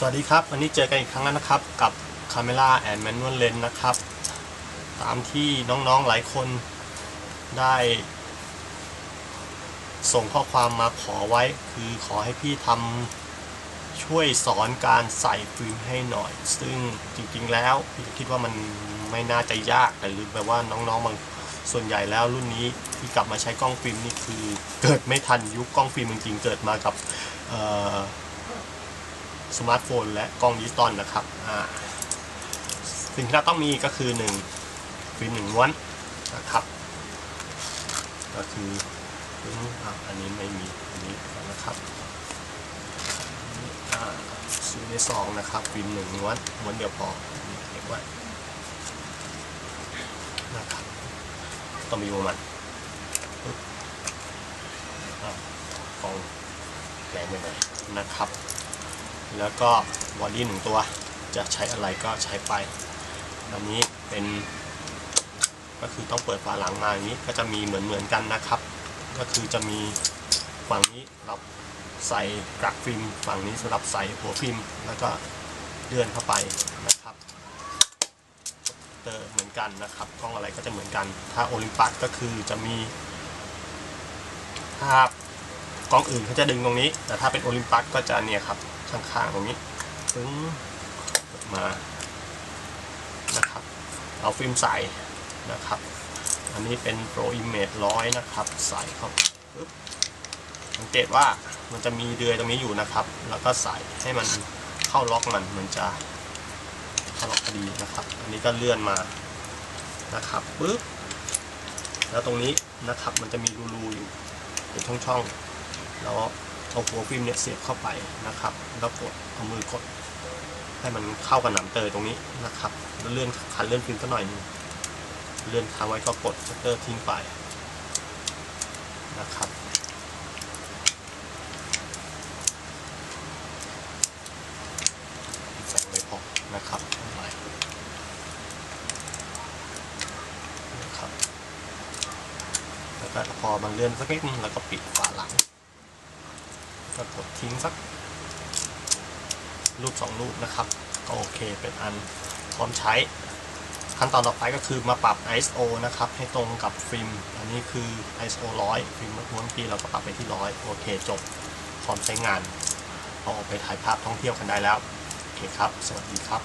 สวัสดีครับ วันนี้เจอกันอีกครั้งแล้วนะครับ กับ Camera and Manual Lens นะครับ ตามที่น้องๆหลายคนได้ ส่งข้อความมาขอไว้ คือขอให้พี่ทำช่วยสอนการใส่ฟิล์มให้หน่อย ซึ่งจริงๆแล้วพี่คิดว่ามันไม่น่าจะยากแต่ลืมไปว่าน้องๆบางส่วนใหญ่แล้วรุ่นนี้ที่กลับมาใช้กล้องฟิล์มนี่คือเกิดไม่ทันยุคกล้องฟิล์มจริงๆเกิดมากับเอ่อ สมาร์ทโฟน และกล้องดิจิตอลนะครับสิ่งที่เราต้องมีก็คือ1ฟิล์มหนึ่งม้วนนะครับ ก็คืออันนี้ไม่มีอันนี้นะครับนี่อ่าซื้อได้สองนะครับฟิล์มหนึ่งม้วนม้วนเดียวพอเก็บไว้นะครับต้องมีประมาณกล้องแรงไปหน่อยนะครับ แล้วก็บอดี้หนึ่งตัวจะใช้อะไรก็ใช้ไปอันนี้เป็น ก็คือต้องเปิดฝาหลังมาอย่างนี้ก็จะมีเหมือนเหมือนกันนะครับ ก็คือจะมีฝั่งนี้รับใส่กรักฟิล์มฝั่งนี้สำหรับใส่หัวฟิล์มแล้วก็เลื่อนเข้าไปนะครับเตอร์เหมือนกันนะครับกล้องอะไรก็จะเหมือนกัน ถ้าโอลิมปัสก็คือจะมีถ้า กล้องอื่นเขาจะดึงตรงนี้ แต่ถ้าเป็นโอลิมปัสก็จะเนี่ยครับข้างๆตรงนี้ปึ้งมานะครับ เอาฟิล์มใส่นะครับ อันนี้เป็น Pro Image ร้อยนะครับ ใส่เข้าปึ๊บสังเกตว่ามันจะมีเดือยตรงนี้อยู่นะครับ แล้วก็ใส่ให้มันเข้าล็อกมันมันจะเข้าล็อกพอดีนะครับ อันนี้ก็เลื่อนมานะครับปึ๊บแล้วตรงนี้นะครับมันจะมีรูๆอยู่เป็นช่องๆ แล้วเอาหัวฟิล์มเนี่ยเสียบเข้าไปนะครับ แล้วกดเอามือกดให้มันเข้ากับหนำเตยตรงนี้นะครับแล้วเลื่อนคันเลื่อนฟิล์มสักหน่อยนึงเลื่อนค้างไว้ก็กดชัตเตอร์ทิ้งไปนะครับแสงไม่พอนะครับไปนะครับ แล้วก็พอมันเลื่อนสักนิดนึงแล้วก็ปิดฝาหลัง ก็กดทิ้งสักรูปสองรูปนะครับก็โอเคเป็นอันพร้อมใช้ ขั้นตอนต่อไปก็คือมาปรับ ISO นะครับ ให้ตรงกับฟิล์มอันนี้คือ ISO 100 ฟิล์มม้วนปีเราก็ปรับไปที่ 100 โอเคจบพร้อมใช้งานเอาออกไปถ่ายภาพท่องเที่ยวกันได้แล้ว โอเคครับ สวัสดีครับ